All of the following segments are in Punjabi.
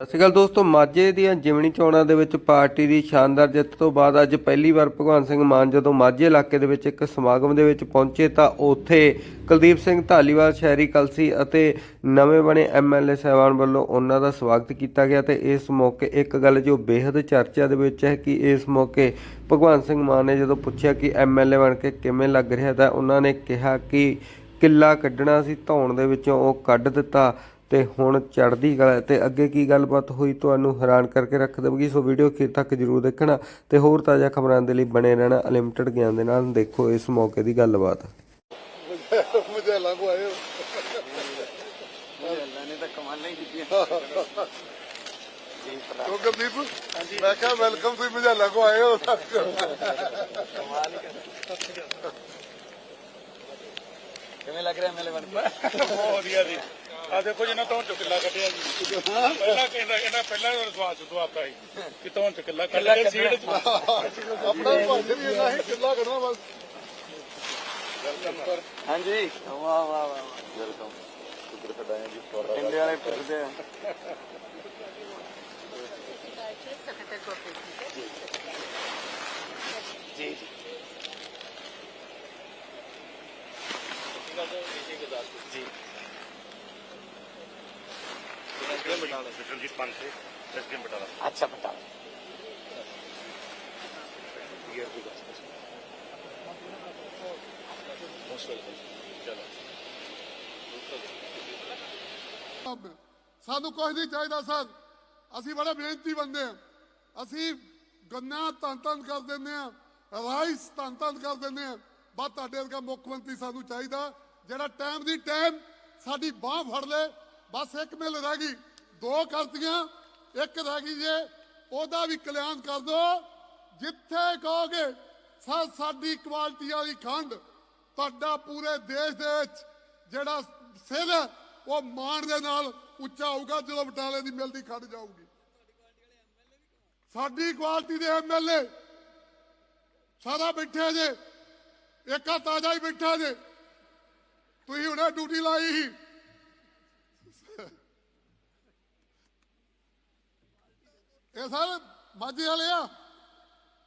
ਸਤਿ ਸ਼੍ਰੀ ਅਕਾਲ ਦੋਸਤੋ, ਮਾਝੇ ਦੀਆਂ ਜਿਮਣੀ ਚੋਣਾਂ ਦੇ ਵਿੱਚ ਪਾਰਟੀ ਦੀ ਸ਼ਾਨਦਾਰ ਜਿੱਤ ਤੋਂ ਬਾਅਦ ਅੱਜ ਪਹਿਲੀ ਵਾਰ ਭਗਵੰਤ ਸਿੰਘ ਮਾਨ ਜਦੋਂ ਮਾਝੇ ਇਲਾਕੇ ਦੇ ਵਿੱਚ ਇੱਕ ਸਮਾਗਮ ਦੇ ਵਿੱਚ ਪਹੁੰਚੇ ਤਾਂ ਉੱਥੇ ਕੁਲਦੀਪ ਸਿੰਘ ਢਾਲੀਵਾਲ ਸ਼ਹਿਰੀ ਕਲਸੀ ਅਤੇ ਨਵੇਂ ਬਣੇ ਐਮਐਲਏ ਸਾਹਿਬਾਨ ਵੱਲੋਂ ਉਹਨਾਂ ਦਾ ਸਵਾਗਤ ਕੀਤਾ ਗਿਆ ਤੇ ਇਸ ਮੌਕੇ ਇੱਕ ਗੱਲ ਜੋ ਬੇहद ਚਰਚਾ ਦੇ ਵਿੱਚ ਹੈ ਕਿ ਇਸ ਮੌਕੇ ਭਗਵੰਤ ਸਿੰਘ ਮਾਨ ਨੇ ਜਦੋਂ ਪੁੱਛਿਆ ਕਿ ਐਮਐਲਏ ਬਣ ਕੇ ਕਿਵੇਂ ਲੱਗ ਰਿਹਾ ਤਾਂ ਉਹਨਾਂ ਨੇ ਕਿਹਾ ਕਿ ਕਿੱਲਾ ਕੱਢਣਾ ਸੀ, ਧੌਣ ਦੇ ਵਿੱਚੋਂ ਉਹ ਕੱਢ ਦਿੱਤਾ ਤੇ ਹੁਣ ਚੜ੍ਹਦੀ ਕਲਾ ਤੇ ਅੱਗੇ ਕੀ ਗੱਲਬਾਤ ਹੋਈ ਤੁਹਾਨੂੰ ਹੈਰਾਨ ਕਰਕੇ ਰੱਖ ਦੇਵੇਗੀ। ਸੋ ਵੀਡੀਓ ਅਖੀਰ ਤੱਕ ਜਰੂਰ ਦੇਖਣਾ ਤੇ ਹੋਰ ਤਾਜ਼ਾ ਖਬਰਾਂ ਦੇ ਲਈ ਬਣੇ ਰਹਿਣਾ ਅਨਲਿਮਟਿਡ ਗਿਆਨ ਦੇ ਨਾਲ। ਦੇਖੋ ਇਸ ਮੌਕੇ ਦੀ ਗੱਲਬਾਤ। ਮੁਝੇ ਲਾਗੂ ਆਏ ਅੱਲਾ ਨੇ ਤਾਂ ਕਮਾਲਾਂ ਹੀ ਕੀਤੀਆਂ ਉਹ ਗਦੀਪ ਮੈਂ ਕਿਹਾ ਵੈਲਕਮ ਤੁਸੀਂ ਮੁਝੇ ਲਾਗੂ ਆਏ ਹੋ। ਕਿਵੇਂ ਲੱਗ ਰਿਹਾ ਮੇਲੇ ਬਣ ਕੇ? ਬਹੁਤ ਵਧੀਆ ਜੀ। ਆ ਦੇਖੋ ਜਿੰਨਾ ਤੋਂ ਚੁੱਕਲਾ ਕੱਢਿਆ ਜੀ। ਪਹਿਲਾਂ ਕਹਿੰਦਾ ਇਹਨਾਂ ਪਹਿਲਾਂ ਹੀ ਵਿਸ਼ਵਾਸ ਤੋਂ ਆਪਾ ਸੀ ਕਿ ਤੋਂ ਚੁੱਕਲਾ ਕੱਢ ਕੇ ਸੀਟ ਚ ਆਪਣਾ ਭਾਸ਼ਾ ਵੀ ਇਹਨਾਂ ਹੀ ਕਿੱਲਾ ਕਰਨਾ ਬਸ। ਹਾਂਜੀ। ਵਾਹ ਵਾਹ ਵਾਹ ਵੈਲਕਮ ਸ਼ੁਕਰ ਖਡਾਇਆ ਜੀ? ਇੰਡੀਆ ਵਾਲੇ ਪੁੱਛਦੇ ਆ। ਜੀ। ਪੰਜ ਸੇ ਸਸਕੇ ਬਟਾਲਾ ਅੱਛਾ ਬਤਾ ਸਾਨੂੰ ਕੁਝ ਨਹੀਂ ਚਾਹੀਦਾ ਸਰ। ਅਸੀਂ ਬੜੇ ਮਿਹਨਤੀ ਬੰਦੇ ਆ ਅਸੀਂ ਗੰਨਾ ਧੰਨ ਧੰਨ ਕਰ ਦਿੰਦੇ ਆ ਰਾਈਸ ਧੰਨ ਧੰਨ ਕਰ ਦਿੰਦੇ ਆ ਬਸ ਤੁਹਾਡੇ ਵਰਗਾ ਮੁੱਖ ਮੰਤਰੀ ਸਾਨੂੰ ਚਾਹੀਦਾ, ਜਿਹੜਾ ਟਾਈਮ ਦੀ ਟਾਈਮ ਸਾਡੀ ਬਾਹ ਫੜ ਲੇ ਬਸ ਇੱਕ ਮਿਲ ਰਹਿ ਗਈ। ਦੋ ਕਰਤੀਆਂ, ਇੱਕ ਰਹਿ ਗਈ ਜੇ। ਉਹਦਾ ਵੀ ਕਲਿਆਣ ਕਰ ਦੋ। ਜਿੱਥੇ ਕਹੋਗੇ ਸਾ ਸਾਡੀ ਕੁਆਲਿਟੀ ਵਾਲੀ ਖੰਡ, ਤੁਹਾਡਾ ਪੂਰੇ ਦੇਸ਼ ਦੇ ਵਿੱਚ ਜਿਹੜਾ ਸਿਰ ਉਹ ਮਾਣ ਦੇ ਨਾਲ ਉੱਚਾ ਹੋਊਗਾ, ਜਦੋਂ ਬਟਾਲੇ ਦੀ ਮਿਲਦੀ ਖੜ ਜਾਊਗੀ। ਸਾਡੀ ਕੁਆਲਿਟੀ ਦੇ ਐਮਐਲਏ ਸਾਰਾ ਬੈਠੇ ਜੇ ਏਕਾ ਤਾਜਾ ਹੀ ਬੈਠਾ ਜੇ। ਤੁਸੀਂ ਹੁਣੇ ਡਿਊਟੀ ਲਾਈ ਸੀ। ਇਹ ਸਰ, ਮਾਝੇ ਵਾਲੇ ਆ।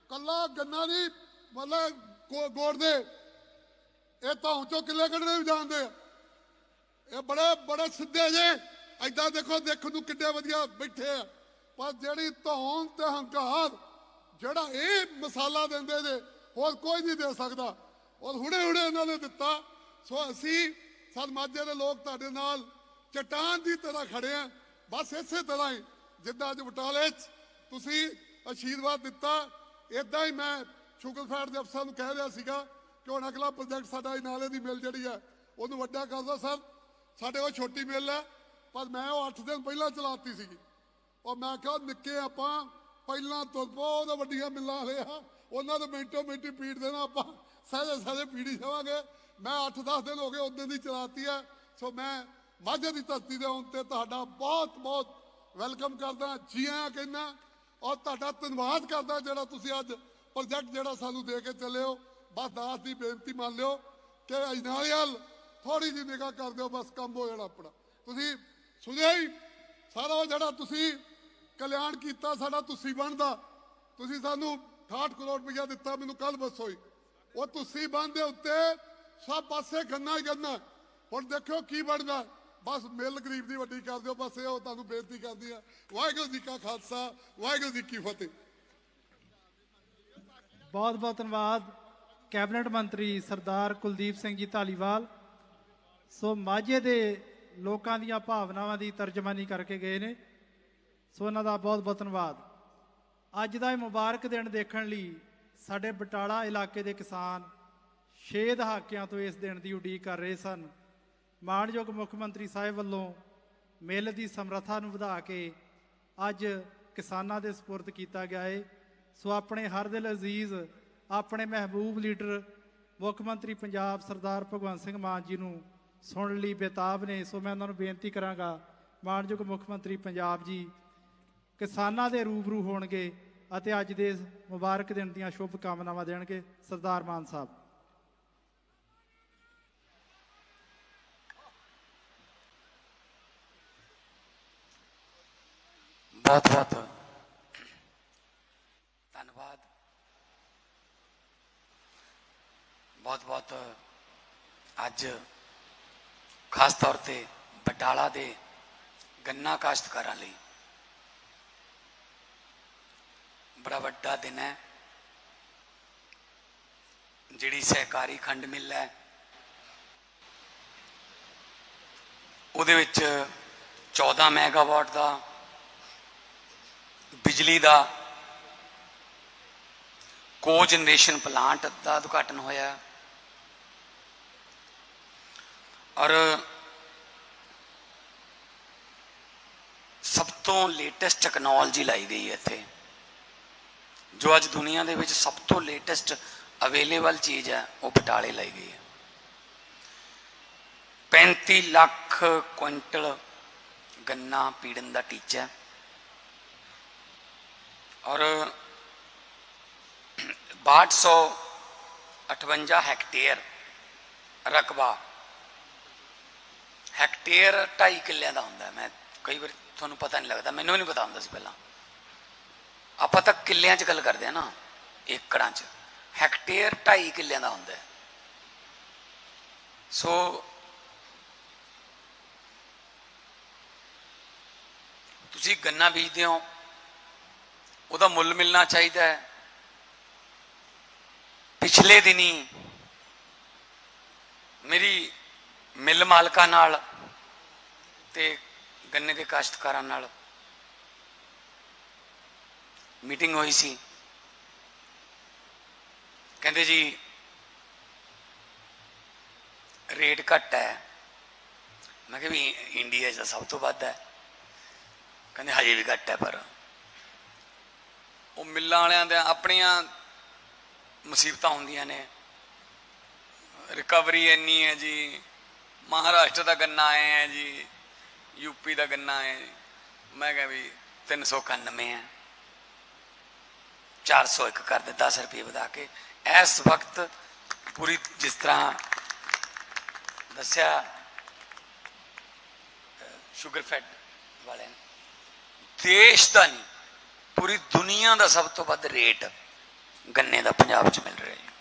ਕੱਲਾ ਗੰਨਾ ਨਹੀਂ, ਮਤਲਬ ਗੋ- ਇਹ ਤਾਂ ਚੋਂ ਕਿੱਲੇ ਕੱਢਣੇ ਵੀ ਜਾਣਦੇ ਆ। ਇਹ ਬੜੇ ਬੜੇ ਸਿੱਧੇ ਜੇ। ਐਦਾਂ ਦੇਖੋ, ਦੇਖਣ ਨੂੰ ਕਿੱਡੇ ਵਧੀਆ ਬੈਠੇ ਆ। ਪਰ ਜਿਹੜੀ ਧੌਣ ਤੇ ਹੰਕਾਰ, ਜਿਹੜਾ ਇਹ ਮਸਾਲਾ ਦਿੰਦੇ ਜੇ, ਹੋਰ ਕੋਈ ਨਹੀਂ ਦੇ ਸਕਦਾ। ਔਰ ਹੁਣੇ ਹੁਣੇ ਇਹਨਾਂ ਨੇ ਦਿੱਤਾ। ਸੋ ਅਸੀਂ ਸਦ ਮਾਝੇ ਦੇ ਲੋਕ ਤੁਹਾਡੇ ਨਾਲ ਚਟਾਨ ਦੀ ਤਰ੍ਹਾਂ ਖੜੇ ਆ। ਬਸ ਇਸੇ ਤਰ੍ਹਾਂ ਹੀ, ਜਿੱਦਾਂ ਅੱਜ ਬਟਾਲੇ 'ਚ ਤੁਸੀਂ ਆਸ਼ੀਰਵਾਦ ਦਿੱਤਾ ਇਦਾਂ ਹੀ ਮੈਂ ਸ਼ੁਗਰਫੈਟ ਦੇ ਅਫਸਰ ਨੂੰ ਕਹਿ ਰਿਹਾ ਸੀਗਾ ਕਿ ਹੁਣ ਅਗਲਾ ਪ੍ਰੋਜੈਕਟ ਸਾਡਾ ਨਾਲੇ ਦੀ ਮਿਲ ਜਿਹੜੀ ਹੈ ਉਹਨੂੰ ਵੱਡਾ ਕਰ ਦਿਓ ਸਰ। ਸਾਡੇ ਕੋਲ ਛੋਟੀ ਮਿਲ ਹੈ ਪਰ ਮੈਂ ਉਹ 8 ਦਿਨ ਪਹਿਲਾਂ ਚਲਾਤੀ ਸੀਗੀ। ਔਰ ਮੈਂ ਕਿਹਾ ਨਿੱਕੇ ਆਪਾਂ, ਪਹਿਲਾਂ ਤੋਂ ਬਹੁਤ ਵੱਡੀਆਂ ਮਿਲਾਂ ਲਿਆ ਉਹਨਾਂ ਤੋਂ ਮਿੰਟੋ ਮਿੰਟੀ ਪੀੜ ਦੇਣਾ ਆਪਾਂ। ਸਾਰੇ ਸਾਰੇ ਪੀੜੀ ਜਾਵਾਂਗੇ ਮੈਂ 8-10 ਦਿਨ ਹੋ ਗਏ ਉਦੋਂ ਦੀ ਚਲਾਤੀ ਹੈ ਸੋ ਮੈਂ ਮਾਝੇ ਦੀ ਧਰਤੀ ਦੇ ਆਉਣ ਤੇ ਤੁਹਾਡਾ ਬਹੁਤ ਬਹੁਤ ਵੈਲਕਮ ਕਰਦਾ ਜੀ ਆਇਆਂ ਕਹਿੰਦਾ ਔਰ ਤੁਹਾਡਾ ਧੰਨਵਾਦ ਕਰਦਾ ਜਿਹੜਾ ਤੁਸੀਂ ਅੱਜ ਪ੍ਰੋਜੈਕਟ ਜਿਹੜਾ ਸਾਨੂੰ ਦੇ ਕੇ ਚੱਲੇ ਹੋ। ਬਸ ਦਾਸ ਦੀ ਬੇਨਤੀ ਮੰਨ ਲਿਓ ਕਿ ਅਜਨਾਲਿਆਲ ਥੋੜੀ ਜਿਹੀ ਨਿਗਾਹ ਕਰ ਦਿਓ, ਬਸ ਕੰਮ ਹੋ ਜਾਣਾ ਆਪਣਾ। ਤੁਸੀਂ ਸੁਣਿਆ ਹੀ, ਸਾਰਾ ਜਿਹੜਾ ਤੁਸੀਂ ਕਲਿਆਣ ਕੀਤਾ, ਸਾਡਾ ਤੁਸੀਂ ਬਣਦਾ। ਤੁਸੀਂ ਸਾਨੂੰ 68 ਕਰੋੜ ਰੁਪਇਆ ਦਿੱਤਾ, ਮੈਨੂੰ ਕੱਲ ਬਸ ਹੋਈ ਉਹ ਤੁਸੀਂ ਬੰਦੇ ਉੱਤੇ ਸਭ ਪਾਸੇ ਗੰਨਾ ਹੀ ਗੰਨਾ। ਹੁਣ ਦੇਖਿਓ ਕੀ ਬਣਦਾ। ਬਸ ਮਿਲ ਗਰੀਬ ਦੀ ਵੱਡੀ ਕਰ ਦਿਓ, ਬਸ ਇਹ ਉਹ ਤੁਹਾਨੂੰ ਬੇਨਤੀ ਕਰਦੀ ਆ, ਵਾਹਿਗੁਰੂ ਜੀ ਕਾ ਖਾਲਸਾ, ਵਾਹਿਗੁਰੂ ਜੀ ਕੀ ਫਤਿਹ। ਬਹੁਤ ਬਹੁਤ ਧੰਨਵਾਦ, ਕੈਬਨਿਟ ਮੰਤਰੀ ਸਰਦਾਰ ਕੁਲਦੀਪ ਸਿੰਘ ਜੀ ਧਾਲੀਵਾਲ। ਸੋ ਮਾਝੇ ਦੇ ਲੋਕਾਂ ਦੀਆਂ ਭਾਵਨਾਵਾਂ ਦੀ ਤਰਜਮਾਨੀ ਕਰਕੇ ਗਏ ਨੇ। ਸੋ ਉਹਨਾਂ ਦਾ ਬਹੁਤ ਬਹੁਤ ਧੰਨਵਾਦ। ਅੱਜ ਦਾ ਇਹ ਮੁਬਾਰਕ ਦਿਨ ਦੇਖਣ ਲਈ ਸਾਡੇ ਬਟਾਲਾ ਇਲਾਕੇ ਦੇ ਕਿਸਾਨ 6 ਦਹਾਕਿਆਂ ਤੋਂ ਇਸ ਦਿਨ ਦੀ ਉਡੀਕ ਕਰ ਰਹੇ ਸਨ। ਮਾਣਯੋਗ ਮੁੱਖ ਮੰਤਰੀ ਸਾਹਿਬ ਵੱਲੋਂ ਮਿੱਲ ਦੀ ਸਮਰੱਥਾ ਨੂੰ ਵਧਾ ਕੇ ਅੱਜ ਕਿਸਾਨਾਂ ਦੇ ਸਪੁਰਦ ਕੀਤਾ ਗਿਆ ਹੈ ਸੋ ਆਪਣੇ ਹਰ ਦਿਲ ਅਜ਼ੀਜ਼, ਆਪਣੇ ਮਹਿਬੂਬ ਲੀਡਰ ਮੁੱਖ ਮੰਤਰੀ ਪੰਜਾਬ ਸਰਦਾਰ ਭਗਵੰਤ ਸਿੰਘ ਮਾਨ ਜੀ ਨੂੰ ਸੁਣਨ ਲਈ ਬੇਤਾਬ ਨੇ। ਸੋ ਮੈਂ ਉਹਨਾਂ ਨੂੰ ਬੇਨਤੀ ਕਰਾਂਗਾ, ਮਾਣਯੋਗ ਮੁੱਖ ਮੰਤਰੀ ਪੰਜਾਬ ਜੀ, ਕਿਸਾਨਾਂ ਦੇ ਰੂਬਰੂ ਹੋਣਗੇ ਅਤੇ ਅੱਜ ਦੇ ਮੁਬਾਰਕ ਦਿਨ ਦੀਆਂ ਸ਼ੁਭ ਕਾਮਨਾਵਾਂ ਦੇਣਗੇ ਸਰਦਾਰ ਮਾਨ ਸਾਹਿਬ। ਬਹੁਤ ਬਹੁਤ ਧੰਨਵਾਦ। ਬਹੁਤ ਬਹੁਤ ਅੱਜ ਖਾਸ ਤੌਰ ਤੇ ਬਟਾਲਾ ਦੇ ਗੰਨਾ ਕਾਸ਼ਤਕਾਰਾਂ ਲਈ। ਬੜਾ ਵੱਡਾ ਦਿਨ ਹੈ। ਜਿਹੜੀ ਸਹਿਕਾਰੀ ਖੰਡ ਮਿੱਲ ਹੈ, ਉਹਦੇ ਵਿੱਚ 14 ਮੈਗਾਵਾਟ ਦਾ ਬਿਜਲੀ ਦਾ ਕੋ ਜਨਰੇਸ਼ਨ ਪਲਾਂਟ ਦਾ ਉਦਘਾਟਨ ਹੋਇਆ। ਔਰ ਸਭ ਤੋਂ ਲੇਟੈਸਟ ਟੈਕਨੋਲੋਜੀ ਲਾਈ ਗਈ ਹੈ ਇੱਥੇ, ਜੋ ਅੱਜ ਦੁਨੀਆ ਦੇ ਵਿੱਚ ਸਭ ਤੋਂ ਲੇਟੈਸਟ ਅਵੇਲੇਬਲ ਚੀਜ਼ ਹੈ, ਉਹ ਬਟਾਲੇ ਲਾਈ ਗਈ ਹੈ। 35 ਲੱਖ ਕੁਇੰਟਲ ਗੰਨਾ ਪੀੜਨ ਦਾ ਟੀਚਾ ਔਰ 6258 ਹੈਕਟੇਅਰ ਰਕਬਾ। ਹੈਕਟੇਅਰ 2.5 ਕਿੱਲਿਆਂ ਦਾ ਹੁੰਦਾ ਮੈਂ ਕਈ ਵਾਰ ਤੁਹਾਨੂੰ ਪਤਾ ਨਹੀਂ ਲੱਗਦਾ। ਮੈਨੂੰ ਵੀ ਨਹੀਂ ਪਤਾ ਹੁੰਦਾ ਸੀ ਪਹਿਲਾਂ। ਆਪਾਂ ਤਾਂ ਕਿੱਲਿਆਂ 'ਚ ਗੱਲ ਕਰਦੇ ਆ ਨਾ, ਏਕੜਾਂ 'ਚ। ਹੈਕਟੇਅਰ 2.5 ਕਿੱਲਿਆਂ ਦਾ ਹੁੰਦਾ ਸੋ ਤੁਸੀਂ ਗੰਨਾ ਬੀਜਦੇ ਹੋ। ਉਹਦਾ ਮੁੱਲ ਮਿਲਣਾ ਚਾਹੀਦਾ ਹੈ। ਪਿਛਲੇ ਦਿਨੀ ਮੇਰੀ ਮਿੱਲ ਮਾਲਕਾਂ ਨਾਲ ਤੇ ਗੰਨੇ ਦੇ ਕਾਸ਼ਤਕਾਰਾਂ ਨਾਲ ਮੀਟਿੰਗ ਹੋਈ ਸੀ। ਕਹਿੰਦੇ ਜੀ, ਰੇਟ ਘੱਟ ਹੈ। ਮੈਂ ਕਿਹਾ ਵੀ ਇੰਡੀਆ 'ਚ ਤਾਂ ਸਭ ਤੋਂ ਵੱਧ ਹੈ। ਕਹਿੰਦੇ ਹਜੇ ਵੀ ਘੱਟ ਹੈ ਪਰ ਉਹ ਮਿੱਲਾਂ ਵਾਲਿਆਂ ਦੇ ਆਪਣੀਆਂ ਮੁਸੀਬਤਾਂ ਹੁੰਦੀਆਂ ਨੇ। ਰਿਕਵਰੀ ਇੰਨੀ ਹੈ ਜੀ, ਮਹਾਰਾਸ਼ਟਰ ਦਾ ਗੰਨਾ ਆਏ ਹੈ ਜੀ ਯੂਪੀ ਦਾ ਗੰਨਾ ਹੈ ਮੈਂ ਕਿਹਾ ਵੀ 391 ਹੈ 401 ਕਰ ਦੇ 10 ਰੁਪਏ ਵਧਾ ਕੇ। ਇਸ ਵਕਤ ਪੂਰੀ ਜਿਸ ਤਰ੍ਹਾਂ ਦੱਸਿਆ ਸ਼ੂਗਰ ਫੈਟ ਵਾਲਿਆਂ ਨੇ। ਦੇਸ਼ ਦਾ ਨਹੀਂ ਪੂਰੀ ਦੁਨੀਆ ਦਾ ਸਭ ਤੋਂ ਵੱਧ ਰੇਟ ਗੰਨੇ ਦਾ ਪੰਜਾਬ 'ਚ ਮਿਲ ਰਿਹਾ ਹੈ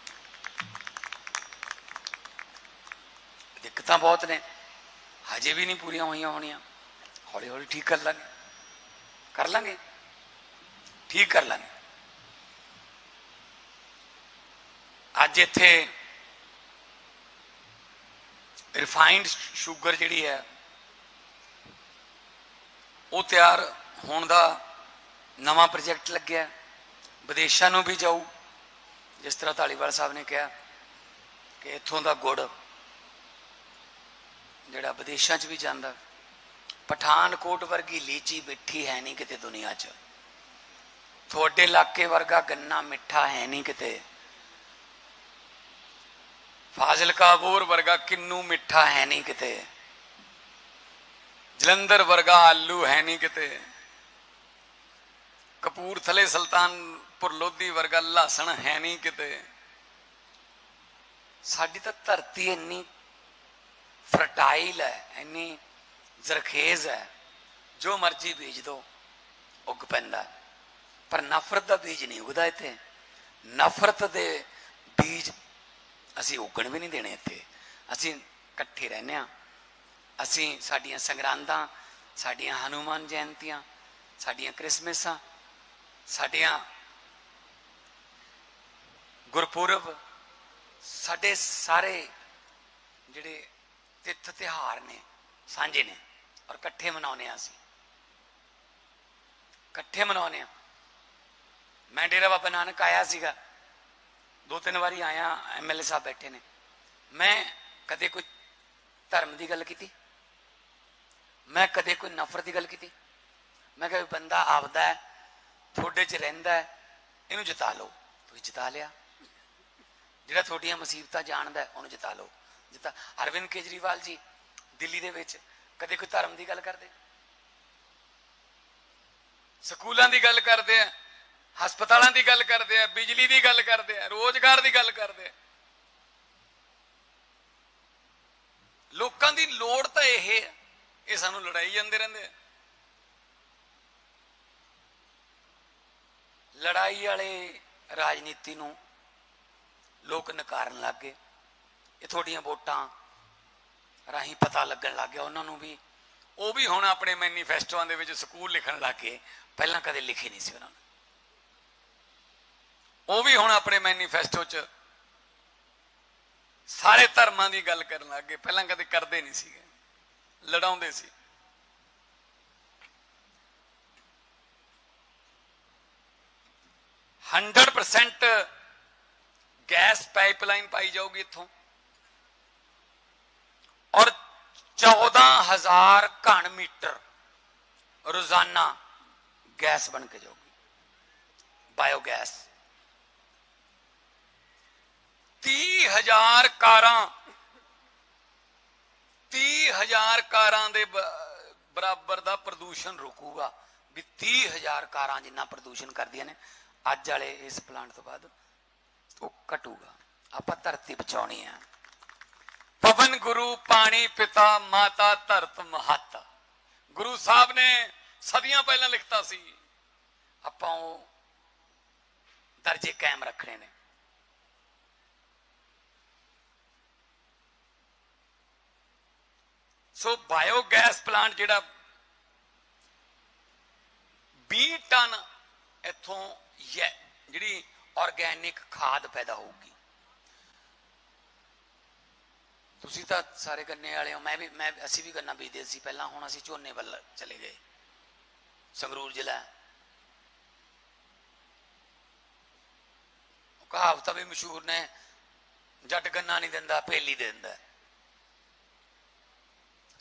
ਦਿੱਕਤਾਂ ਬਹੁਤ ਨੇ। ਹਜੇ ਵੀ ਨਹੀਂ ਪੂਰੀਆਂ ਹੋਈਆਂ ਹੋਣੀਆਂ। ਹੌਲੀ ਹੌਲੀ ਠੀਕ ਕਰ ਲਾਂਗੇ। ਕਰ ਲਾਂਗੇ। ਠੀਕ ਕਰ ਲਾਂਗੇ। ਅੱਜ ਇੱਥੇ ਰਿਫਾਈਨਡ ਸ਼ੂਗਰ ਜਿਹੜੀ ਹੈ, ਉਹ ਤਿਆਰ ਹੋਣ ਦਾ ਨਵਾਂ ਪ੍ਰੋਜੈਕਟ ਲੱਗਿਆ, ਵਿਦੇਸ਼ਾਂ ਨੂੰ ਵੀ ਜਾਊ, ਜਿਸ ਤਰ੍ਹਾਂ ਧਾਲੀਵਾਲ ਸਾਹਿਬ ਨੇ ਕਿਹਾ ਕਿ ਇੱਥੋਂ ਦਾ ਗੁੜ ਜਿਹੜਾ ਵਿਦੇਸ਼ਾਂ 'ਚ ਵੀ ਜਾਂਦਾ, ਪਠਾਨਕੋਟ ਵਰਗੀ ਲੀਚੀ ਮਿੱਠੀ ਹੈ ਨਹੀਂ ਕਿਤੇ ਦੁਨੀਆ 'ਚ। ਤੁਹਾਡੇ ਇਲਾਕੇ ਵਰਗਾ ਗੰਨਾ ਮਿੱਠਾ ਹੈ ਨਹੀਂ ਕਿਤੇ। ਫਾਜ਼ਿਲਕਾ ਬੋਰ ਵਰਗਾ ਕਿੰਨੂ ਮਿੱਠਾ ਹੈ ਨਹੀਂ ਕਿਤੇ। ਜਲੰਧਰ ਵਰਗਾ ਆਲੂ ਹੈ ਨਹੀਂ ਕਿਤੇ। ਕਪੂਰਥਲੇ ਸੁਲਤਾਨਪੁਰ ਲੋਧੀ ਵਰਗਾ ਲਾਸਣ ਹੈ ਨਹੀਂ ਕਿਤੇ। ਸਾਡੀ ਤਾਂ ਧਰਤੀ ਇੰਨੀ ਫਰਟਾਈਲ ਹੈ, ਇੰਨੀ ਜ਼ਰਖੇਜ਼ ਹੈ। ਜੋ ਮਰਜ਼ੀ ਬੀਜ ਦੋ ਉੱਗ ਪੈਂਦਾ। ਪਰ ਨਫ਼ਰਤ ਦਾ ਬੀਜ ਨਹੀਂ ਉਗਦਾ ਇੱਥੇ। ਨਫ਼ਰਤ ਦੇ ਬੀਜ ਅਸੀਂ ਉੱਗਣ ਵੀ ਨਹੀਂ ਦੇਣੇ ਇੱਥੇ। ਅਸੀਂ ਇਕੱਠੇ ਰਹਿੰਦੇ ਹਾਂ। ਅਸੀਂ ਸਾਡੀਆਂ ਸੰਗਰਾਂਦਾਂ, ਸਾਡੀਆਂ ਹਨੂਮਾਨ ਜਯੰਤੀਆਂ, ਸਾਡੀਆਂ ਕ੍ਰਿਸਮਸਾਂ ਸਾਡੀਆਂ ਗੁਰਪੁਰਬ, ਸਾਡੇ ਸਾਰੇ ਜਿਹੜੇ ਤਿੱਥ ਤਿਹਾਰ ਨੇ, ਸਾਂਝੇ ਨੇ ਔਰ ਇਕੱਠੇ ਮਨਾਉਂਦੇ ਹਾਂ ਅਸੀਂ। ਇਕੱਠੇ ਮਨਾਉਂਦੇ ਹਾਂ। ਮੈਂ ਡੇਰਾ ਬਾਬਾ ਨਾਨਕ ਆਇਆ ਸੀਗਾ। ਦੋ ਤਿੰਨ ਵਾਰੀ ਆਇਆ ਐਮਐਲਏ ਸਾਹਿਬ ਬੈਠੇ ਨੇ। ਮੈਂ ਕਦੇ ਕੋਈ ਧਰਮ ਦੀ ਗੱਲ ਕੀਤੀ? ਮੈਂ ਕਦੇ ਕੋਈ ਨਫ਼ਰਤ ਦੀ ਗੱਲ ਕੀਤੀ? ਮੈਂ ਕਿਹਾ ਬੰਦਾ ਆਪਦਾ ਹੈ। ਤੁਹਾਡੇ 'ਚ ਰਹਿੰਦਾ ਇਹਨੂੰ ਜਿਤਾ ਲਓ। ਤੁਸੀਂ ਜਿਤਾ ਲਿਆ। ਜਿਹੜਾ ਤੁਹਾਡੀਆਂ ਮੁਸੀਬਤਾਂ ਜਾਣਦਾ ਉਹਨੂੰ ਜਿਤਾ ਲਓ। ਜਿਤਾ ਅਰਵਿੰਦ ਕੇਜਰੀਵਾਲ ਜੀ, ਦਿੱਲੀ ਦੇ ਵਿੱਚ ਕਦੇ ਕੋਈ ਧਰਮ ਦੀ ਗੱਲ ਕਰਦੇ? ਸਕੂਲਾਂ ਦੀ ਗੱਲ ਕਰਦੇ ਆ, ਹਸਪਤਾਲਾਂ ਦੀ ਗੱਲ ਕਰਦੇ ਆ, ਬਿਜਲੀ ਦੀ ਗੱਲ ਕਰਦੇ ਆ, ਰੋਜ਼ਗਾਰ ਦੀ ਗੱਲ ਕਰਦੇ ਆ। ਲੋਕਾਂ ਦੀ ਲੋੜ ਤਾਂ ਇਹ ਹੈ, ਇਹ ਸਾਨੂੰ ਲੜਾਈ ਜਾਂਦੇ ਰਹਿੰਦੇ ਆ। ਲੜਾਈ ਵਾਲੇ ਰਾਜਨੀਤੀ ਨੂੰ ਲੋਕ ਨਕਾਰਨ ਲੱਗ ਗਏ। ਇਹ ਤੁਹਾਡੀਆਂ ਵੋਟਾਂ ਰਾਹੀਂ ਪਤਾ ਲੱਗਣ ਲੱਗ ਗਿਆ। ਉਹਨਾਂ ਨੂੰ ਵੀ, ਉਹ ਵੀ ਹੁਣ ਆਪਣੇ ਮੈਨੀਫੈਸਟੋਆਂ ਦੇ ਵਿੱਚ ਸਕੂਲ ਲਿਖਣ ਲੱਗ ਗਏ। ਪਹਿਲਾਂ ਕਦੇ ਲਿਖੇ ਨਹੀਂ ਸੀ ਉਹਨਾਂ ਨੇ। ਉਹ ਵੀ ਹੁਣ ਆਪਣੇ ਮੈਨੀਫੈਸਟੋ 'ਚ ਸਾਰੇ ਧਰਮਾਂ ਦੀ ਗੱਲ ਕਰਨ ਲੱਗ ਗਏ। ਪਹਿਲਾਂ ਕਦੇ ਕਰਦੇ ਨਹੀਂ ਸੀਗੇ। ਲੜਾਉਂਦੇ ਸੀ। ਹੰਡਰਡ ਪਰਸੈਂਟ ਗੈਸ ਪਾਈਪਲਾਈਨ ਪਾਈ ਜਾਊਗੀ ਇੱਥੋਂ। ਔਰ 14000 ਘਣ ਮੀਟਰ ਰੋਜ਼ਾਨਾ ਗੈਸ ਬਣ ਕੇ ਜਾਊਗੀ। ਬਾਇਓਗੈਸ। 30000 ਕਾਰਾਂ 30000 ਕਾਰਾਂ ਦੇ ਬਰਾਬਰ ਦਾ ਪ੍ਰਦੂਸ਼ਣ ਰੁਕੂਗਾ। ਵੀ 30000 ਕਾਰਾਂ ਜਿੰਨਾ ਪ੍ਰਦੂਸ਼ਣ ਕਰਦੀਆਂ ਨੇ ਅੱਜ ਵਾਲੇ ਇਸ ਪਲਾਂਟ ਤੋਂ ਬਾਅਦ ਉਹ ਘਟੂਗਾ। ਆਪਾਂ ਧਰਤੀ ਬਚਾਉਣੀ ਆ। ਪਵਨ ਗੁਰੂ, ਪਾਣੀ ਪਿਤਾ, ਮਾਤਾ, ਧਰਤ ਮਹੱਤ। ਗੁਰੂ ਸਾਹਿਬ ਨੇ ਸਦੀਆਂ ਪਹਿਲਾਂ ਲਿਖਤਾ ਸੀ, ਆਪਾਂ ਉਹ ਦਰਜੇ ਕਾਇਮ ਰੱਖਣੇ ਨੇ। ਸੋ ਬਾਇਓਗੈਸ ਪਲਾਂਟ ਜਿਹੜਾ 20 ਟਨ ਇੱਥੋਂ ਜਿਹੜੀ ਆਰਗੈਨਿਕ ਖਾਦ ਪੈਦਾ ਹੋਊਗੀ। ਤੁਸੀਂ ਤਾਂ ਸਾਰੇ ਗੰਨੇ ਵਾਲੇ ਹੋ, ਮੈਂ ਵੀ, ਮੈਂ, ਅਸੀਂ ਵੀ ਗੰਨਾ ਬੀਜਦੇ ਸੀ ਪਹਿਲਾਂ, ਹੁਣ ਅਸੀਂ ਝੋਨੇ ਵੱਲ ਚਲੇ ਗਏ। ਸੰਗਰੂਰ ਜ਼ਿਲ੍ਹਾ ਉਹ ਕਹਾਵਤਾਂ ਵੀ ਮਸ਼ਹੂਰ ਨੇ, ਜੱਟ ਗੰਨਾ ਨਹੀਂ ਦਿੰਦਾ ਭੇਲੀ ਦੇ ਦਿੰਦਾ।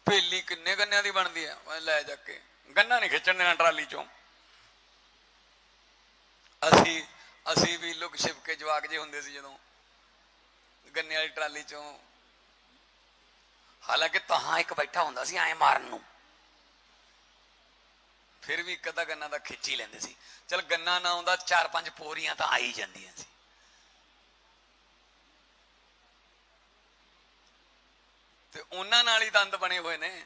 ਭੇਲੀ ਕਿੰਨੇ ਗੰਨਿਆਂ ਦੀ ਬਣਦੀ ਹੈ? ਲੈ ਜਾ ਕੇ। ਗੰਨਾ ਨਹੀਂ ਖਿੱਚਣ ਦੇਣਾ ਟਰਾਲੀ ਚੋਂ। ਅਸੀਂ ਅਸੀਂ ਵੀ ਲੁਕ ਛਿਪ ਕੇ ਜਵਾਕ ਜੇ ਹੁੰਦੇ ਸੀ ਜਦੋਂ ਗੰਨੇ ਵਾਲੀ ਟਰਾਲੀ ਚੋਂ। ਹਾਲਾਂਕਿ ਤਹਾਂ ਇੱਕ ਬੈਠਾ ਹੁੰਦਾ ਸੀ ਐ ਮਾਰਨ ਨੂੰ। ਫਿਰ ਵੀ ਇੱਕ ਅੱਧਾ ਗੰਨਾ ਦਾ ਖਿੱਚ ਹੀ ਲੈਂਦੇ ਸੀ। ਚਲ ਗੰਨਾ ਨਾ ਆਉਂਦਾ, ਚਾਰ ਪੰਜ ਪੋਰੀਆਂ ਤਾਂ ਆ ਹੀ ਜਾਂਦੀਆਂ ਸੀ। ਤੇ ਉਹਨਾਂ ਨਾਲ ਹੀ ਦੰਦ ਬਣੇ ਹੋਏ ਨੇ।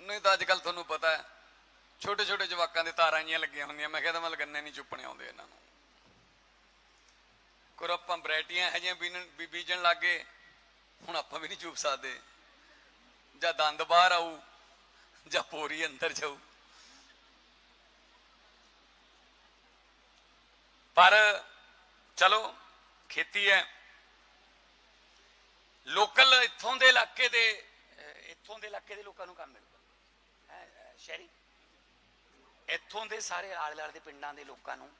ਨਹੀਂ ਤਾਂ ਅੱਜ ਕੱਲ ਤੁਹਾਨੂੰ ਪਤਾ ਹੈ ਛੋਟੇ ਛੋਟੇ ਜਵਾਕਾਂ ਦੇ ਤਾਰਾਂ ਜੀਆਂ ਲੱਗੀਆਂ ਹੁੰਦੀਆਂ। ਮੈਂ ਕਹਿੰਦਾ ਮਤਲਬ ਗੰਨੇ ਨਹੀਂ ਚੁੱਪਣੇ ਆਉਂਦੇ ਇਹਨਾਂ ਨੂੰ। ਕੋਰ ਆਪਾਂ ਵੈਰਾਈਟੀਆਂ ਹੈ ਜਿਹੀਆਂ ਬੀਜਣ ਲੱਗੇ ਹੁਣ ਆਪਾਂ ਵੀ ਨਹੀਂ ਚੁੱਪ ਸਕਦੇ। ਜਾਂ ਦੰਦ ਬਾਹਰ ਆਊ ਜਾਂ ਪੋਰੀ ਅੰਦਰ ਜਾਊ। ਪਰ ਚਲੋ ਖੇਤੀ ਹੈ। ਲੋਕਲ ਇੱਥੋਂ ਦੇ ਇਲਾਕੇ ਦੇ ਇੱਥੋਂ ਦੇ ਇਲਾਕੇ ਦੇ ਲੋਕਾਂ ਨੂੰ ਕੰਮ ਮਿਲੂਗਾ। ਹੈਂ, ਸ਼ਹਿਰੀ। ਇੱਥੋਂ ਦੇ ਸਾਰੇ ਆਲੇ ਦੁਆਲੇ ਦੇ ਪਿੰਡਾਂ ਦੇ ਲੋਕਾਂ ਨੂੰ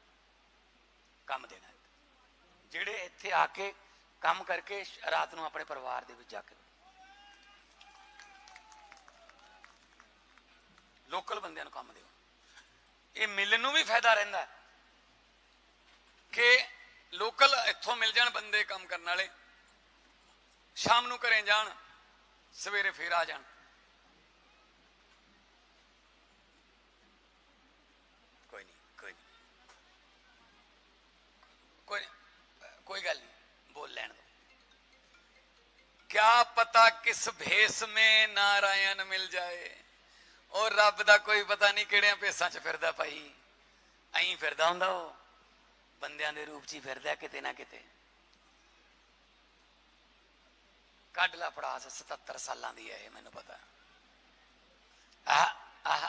ਕੰਮ ਦੇਣਾ ਜਿਹੜੇ ਇੱਥੇ ਆ ਕੇ ਕੰਮ ਕਰਕੇ ਰਾਤ ਨੂੰ ਆਪਣੇ ਪਰਿਵਾਰ ਦੇ ਵਿੱਚ ਜਾ ਕੇ ਲੋਕਲ ਬੰਦਿਆਂ ਨੂੰ ਕੰਮ ਦਿਓ। ਇਹ ਮਿਲਣ ਨੂੰ ਵੀ ਫਾਇਦਾ ਰਹਿੰਦਾ ਕਿ ਲੋਕਲ ਇੱਥੋਂ ਮਿਲ ਜਾਣ ਬੰਦੇ ਕੰਮ ਕਰਨ ਵਾਲੇ, ਸ਼ਾਮ ਨੂੰ ਘਰੇ ਜਾਣ, ਸਵੇਰੇ ਫੇਰ ਆ ਜਾਣ ਕੋਈ ਨਹੀਂ ਕੋਈ ਨਹੀਂ ਕੋਈ ਨਹੀਂ, ਕੋਈ ਗੱਲ ਨਹੀਂ ਬੋਲ ਲੈਣ ਦੋ क्या पता किस भेष में नारायण मिल जाए ਔਰ ਰੱਬ ਦਾ ਕੋਈ ਪਤਾ ਨਹੀਂ ਕਿਹੜਿਆਂ ਭੇਸਾਂ 'ਚ ਫਿਰਦਾ ਭਾਈ ਐਂ ਫਿਰਦਾ ਹੁੰਦਾ ਉਹ ਬੰਦਿਆਂ ਦੇ ਰੂਪ 'ਚ ਹੀ ਫਿਰਦਾ ਕਿਤੇ ਨਾ ਕਿਤੇ ਕੱਢ ਲਾ ਪੜਾਸ 77 ਸਾਲਾਂ ਦੀ ਹੈ ਇਹ ਮੈਨੂੰ ਪਤਾ ਆਹ ਆਹ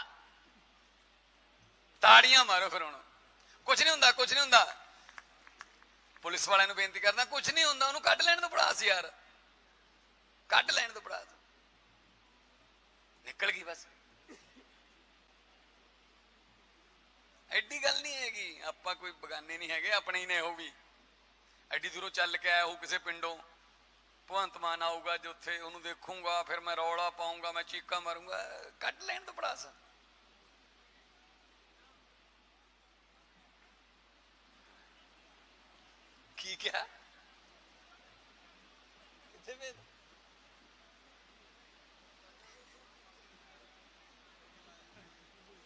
ਤਾੜੀਆਂ ਮਾਰੋ ਫਿਰ ਹੁਣ ਕੁਝ ਨਹੀਂ ਹੁੰਦਾ ਕੁਝ ਨਹੀਂ ਹੁੰਦਾ ਪੁਲਿਸ ਵਾਲਿਆਂ ਨੂੰ ਬੇਨਤੀ ਕਰਦਾ ਕੁਝ ਨਹੀਂ ਹੁੰਦਾ, ਉਹਨੂੰ ਕੱਢ ਲੈਣ ਤੋਂ ਪੜਾਸ ਯਾਰ। ਕੱਢ ਲੈਣ ਤੋਂ ਪੜਾਸ। ਨਿਕਲ ਗਈ ਬਸ। ਐਡੀ ਗੱਲ ਨਹੀਂ ਹੈਗੀ। ਆਪਾਂ ਕੋਈ ਬਗਾਨੇ ਨਹੀਂ ਹੈਗੇ, ਆਪਣੇ ਹੀ ਨੇ ਉਹ ਵੀ। ਐਡੀ ਦੂਰੋਂ ਚੱਲ ਕੇ ਆਇਆ ਉਹ ਕਿਸੇ ਪਿੰਡੋਂ। ਭਗਵੰਤ ਮਾਨ ਆਊਗਾ, ਜੇ ਉੱਥੇ ਉਹਨੂੰ ਦੇਖੂੰਗਾ, ਫਿਰ ਮੈਂ ਰੌਲਾ ਪਾਉਂਗਾ ਮੈਂ ਚੀਕਾਂ ਮਾਰੂੰਗਾ, ਕੱਢ ਲੈਣ ਤੋਂ ਪੜਾਸ। ਕੀ ਕਿਹਾ? ਕਿੱਥੇ ਵੇ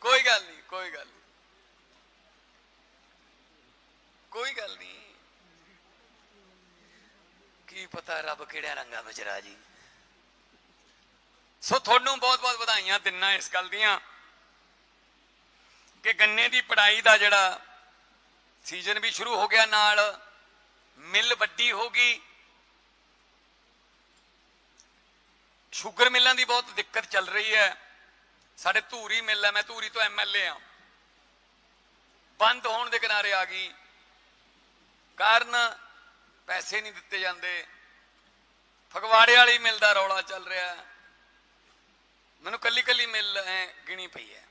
ਕੋਈ ਗੱਲ ਨਹੀਂ, ਕੋਈ ਗੱਲ ਨਹੀਂ। ਕੋਈ ਗੱਲ ਨਹੀਂ। ਕੀ ਪਤਾ ਰੱਬ ਕਿਹੜਿਆਂ ਰੰਗਾਂ ਵਿੱਚ ਰਾਜੀ। ਸੋ ਤੁਹਾਨੂੰ ਬਹੁਤ ਬਹੁਤ ਵਧਾਈਆਂ ਦਿੰਨਾ ਇਸ ਗੱਲ ਦੀਆਂ। ਕਿ ਗੰਨੇ ਦੀ ਪੜਾਈ ਦਾ ਜਿਹੜਾ ਸੀਜ਼ਨ ਵੀ ਸ਼ੁਰੂ ਹੋ ਗਿਆ ਨਾਲ ਮਿੱਲ ਵੱਡੀ ਹੋ ਗਈ। ਸ਼ੂਗਰ ਮਿੱਲਾਂ ਦੀ ਬਹੁਤ ਦਿੱਕਤ ਚੱਲ ਰਹੀ ਹੈ। ਸਾਡੇ ਧੂਰੀ ਮਿੱਲ ਹੈ, ਮੈਂ ਧੂਰੀ ਤੋਂ ਐਮਐਲਏ ਆ ਬੰਦ ਹੋਣ ਦੇ ਕਿਨਾਰੇ ਆ ਗਈ। ਕਾਰਨ ਪੈਸੇ ਨਹੀਂ ਦਿੱਤੇ ਜਾਂਦੇ। ਫਗਵਾੜੇ ਵਾਲੀ ਮਿਲ ਦਾ ਰੌਲਾ ਚੱਲ ਰਿਹਾ ਮੈਨੂੰ ਕੱਲੀ ਕੱਲੀ ਮਿਲ ਗਿਣੀ ਪਈ ਹੈ।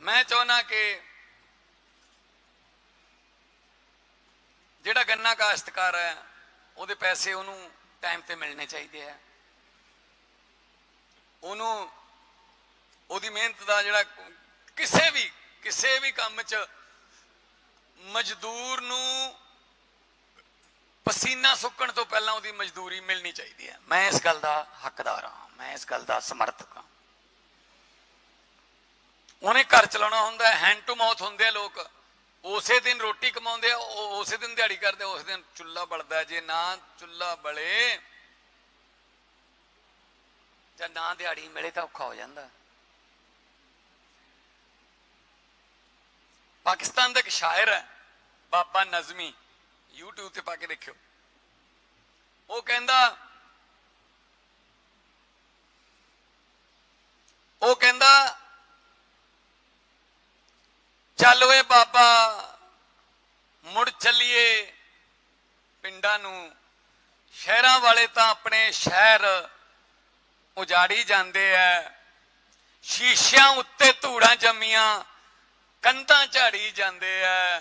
ਮੈਂ ਚਾਹੁੰਦਾ ਕਿ ਜਿਹੜਾ ਗੰਨਾ ਕਾਸ਼ਤਕਾਰ ਹੈ, ਉਹਦੇ ਪੈਸੇ ਉਹਨੂੰ ਟਾਈਮ ਤੇ ਮਿਲਣੇ ਚਾਹੀਦੇ ਆ। ਉਹਨੂੰ, ਉਹਦੀ ਮਿਹਨਤ ਦਾ ਜਿਹੜਾ ਕਿਸੇ ਵੀ ਕਿਸੇ ਵੀ ਕੰਮ 'ਚ ਮਜ਼ਦੂਰ ਨੂੰ ਪਸੀਨਾ ਸੁੱਕਣ ਤੋਂ ਪਹਿਲਾਂ ਉਹਦੀ ਮਜ਼ਦੂਰੀ ਮਿਲਣੀ ਚਾਹੀਦੀ ਹੈ। ਮੈਂ ਇਸ ਗੱਲ ਦਾ ਹੱਕਦਾਰ ਹਾਂ, ਮੈਂ ਇਸ ਗੱਲ ਦਾ ਸਮਰਥਕ ਹਾਂ। ਉਹਨੇ ਘਰ ਚਲਾਉਣਾ ਹੁੰਦਾ ਹੈਂਡ ਟੂ ਮਾਊਥ ਹੁੰਦੇ ਆ ਲੋਕ। ਉਸੇ ਦਿਨ ਰੋਟੀ ਕਮਾਉਂਦੇ ਆ ਉਸੇ ਦਿਨ ਦਿਹਾੜੀ ਕਰਦੇ ਉਸ ਦਿਨ ਚੁੱਲਾ ਬਲਦਾ ਜੇ ਨਾ ਚੁੱਲਾ ਬਲੇ ਜਾਂ ਨਾ ਦਿਹਾੜੀ ਮਿਲੇ ਤਾਂ ਔਖਾ ਹੋ ਜਾਂਦਾ। ਪਾਕਿਸਤਾਨ ਦਾ ਇੱਕ ਸ਼ਾਇਰ ਹੈ, ਬਾਬਾ ਨਜ਼ਮੀ, YouTube ਤੇ ਪਾ ਕੇ ਦੇਖਿਓ। ਉਹ ਕਹਿੰਦਾ ਉਹ ਕਹਿੰਦਾ ਚੱਲ ਓਏ ਬਾਬਾ, ਮੁੜ ਚੱਲੀਏ ਪਿੰਡਾਂ ਨੂੰ। ਸ਼ਹਿਰਾਂ ਵਾਲੇ ਤਾਂ ਆਪਣੇ ਸ਼ਹਿਰ ਉਜਾੜੀ ਜਾਂਦੇ ਐ। ਸ਼ੀਸ਼ਿਆਂ ਉੱਤੇ ਧੂੜਾਂ ਜੰਮੀਆਂ, ਕੰਧਾਂ ਝਾੜੀ ਜਾਂਦੇ ਐ।